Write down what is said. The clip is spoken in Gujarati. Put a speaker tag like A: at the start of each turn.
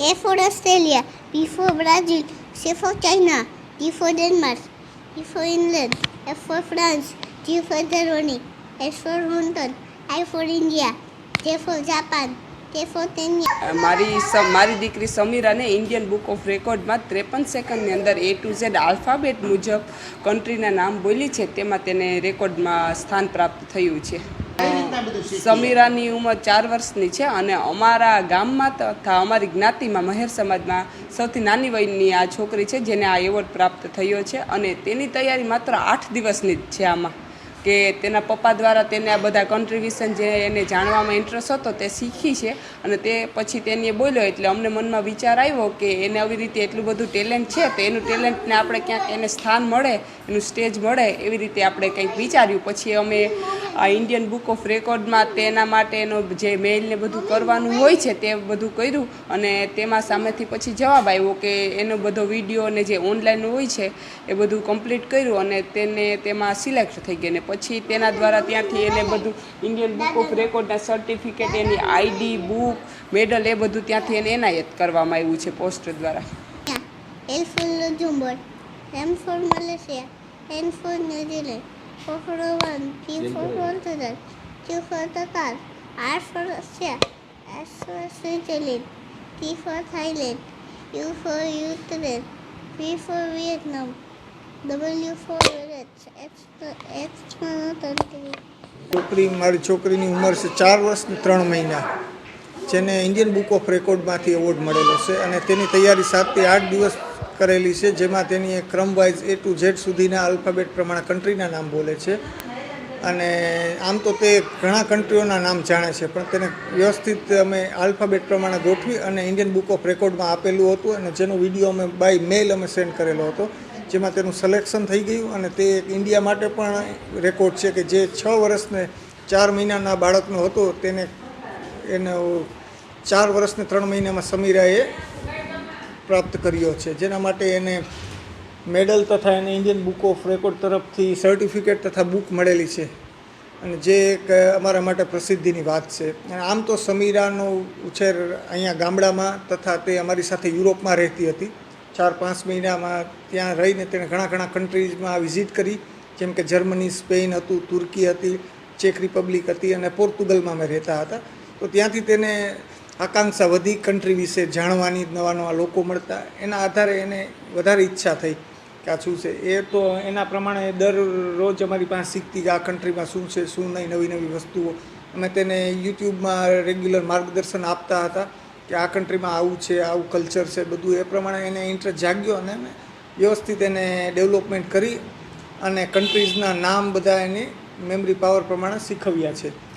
A: A for Australia, B for Brazil, C for China, D for Denmark, E for England, F for France, G for Germany, S for London, I for India, J for Japan.
B: મારી મારી દીકરી સમીરાને ઇન્ડિયન બુક ઓફ રેકોર્ડમાં ત્રેપન સેકન્ડની અંદર એ ટુ ઝેડ આલ્ફાબેટ મુજબ કન્ટ્રીના નામ બોલી છે તેમાં તેને રેકોર્ડમાં સ્થાન પ્રાપ્ત થયું છે સમીરાની ઉંમર ચાર વર્ષની છે અને અમારા ગામમાં તથા અમારી જ્ઞાતિમાં મહેર સમાજમાં સૌથી નાની વયની આ છોકરી છે જેને આ એવોર્ડ પ્રાપ્ત થયો છે અને તેની તૈયારી માત્ર આઠ દિવસની જ છે આમાં. કે તેના પપ્પા દ્વારા તેને આ બધા કોન્ટ્રીબ્યુશન જે એને જાણવામાં ઇન્ટરેસ્ટ હતો તે શીખી છે અને તે પછી તેને બોલ્યો એટલે અમને મનમાં વિચાર આવ્યો કે એને આવી રીતે એટલું બધું ટેલેન્ટ છે તો એનું ટેલેન્ટને આપણે ક્યાંક એને સ્થાન મળે, એનું સ્ટેજ મળે એવી રીતે આપણે કંઈક વિચાર્યું. પછી અમે આ ઇન્ડિયન બુક ઓફ રેકોર્ડમાં તેના માટેનો જે મેઇલને બધું કરવાનું હોય છે તે બધું કર્યું અને તેમાં સામેથી પછી જવાબ આવ્યો કે એનો બધો વીડિયો અને જે ઓનલાઈન હોય છે એ બધું કમ્પ્લીટ કર્યું અને તેને તેમાં સિલેક્ટ થઈ ગઈ ને પછી તેના દ્વારા ત્યાંથી એને બધું ઇન્ડિયન બુક ઓફ રેકોર્ડના સર્ટિફિકેટ એની આઈડી બુક મેડલ એ બધું ત્યાંથી એને એનાયત કરવામાં આવ્યું છે પોસ્ટ દ્વારા.
A: L for મળે M for Malaysia, N for New O for Oman, P for Portugal, Q for Qatar, R for Russia, S for Switzerland, T for Thailand, U for Ukraine, V for Vietnam, W for Emirates, X for X for country.
C: છોકરી મારી છોકરીની ઉંમર છે ચાર વર્ષ ને ત્રણ મહિના જેને ઇન્ડિયન બુક ઓફ રેકોર્ડમાંથી એવોર્ડ મળેલો છે અને તેની તૈયારી સાતથી આઠ દિવસ કરેલી છે, જેમાં તેની એક ક્રમ વાઇઝ એ ટુ ઝેડ સુધીના આલ્ફાબેટ પ્રમાણે કન્ટ્રીના નામ બોલે છે. અને આમ તો તે ઘણા કન્ટ્રીઓના નામ જાણે છે, પણ તેને વ્યવસ્થિત અમે આલ્ફાબેટ પ્રમાણે ગોઠવી અને ઇન્ડિયન બુક ઓફ રેકોર્ડમાં આપેલું હતું અને જેનો વીડિયો અમે બાય મેલ અમે સેન્ડ કરેલો હતો, જેમાં તેનું સિલેક્શન થઈ ગયું અને તે ઇન્ડિયા માટે પણ રેકોર્ડ છે કે જે છ વર્ષને ચાર મહિનાના બાળકનો હતો, તેને એનો ચાર વર્ષને ત્રણ મહિનામાં સમીરાએ પ્રાપ્ત કર્યો છે. જેના માટે એને મેડલ તથા એને ઇન્ડિયન બુક ઓફ રેકોર્ડ તરફથી સર્ટિફિકેટ તથા બુક મળેલી છે. અને જે એક અમારા માટે પ્રસિદ્ધિની વાત છે. અને આમ તો સમીરાનો ઉછેર અહીંયા ગામડામાં તથા તે અમારી સાથે યુરોપમાં રહેતી હતી. ચાર પાંચ મહિનામાં ત્યાં રહીને તેણે ઘણા ઘણા કન્ટ્રીઝમાં વિઝિટ કરી. જેમ કે જર્મની સ્પેન હતું તુર્કી હતી ચેક રિપબ્લિક હતી અને પોર્તુગલમાં અમે રહેતા હતા. તો ત્યાંથી તેને આકાંક્ષા વધી કન્ટ્રી વિશે જાણવાની, નવા નવા લોકો મળતા, એના આધારે એને વધારે ઈચ્છા થઈ કે આ શું છે. એ તો એના પ્રમાણે દરરોજ અમારી પાસે શીખતી કે આ કન્ટ્રીમાં શું છે, શું નહીં, નવી નવી વસ્તુઓ. અમે તેને યુટ્યુબમાં રેગ્યુલર માર્ગદર્શન આપતા હતા કે આ કન્ટ્રીમાં આવું છે, આવું કલ્ચર છે, બધું. એ પ્રમાણે એને ઇન્ટરેસ્ટ જાગ્યો અને અમે વ્યવસ્થિત એને ડેવલપમેન્ટ કરી અને કન્ટ્રીઝના નામ બધા એની મેમરી પાવર પ્રમાણે શીખવ્યા છે.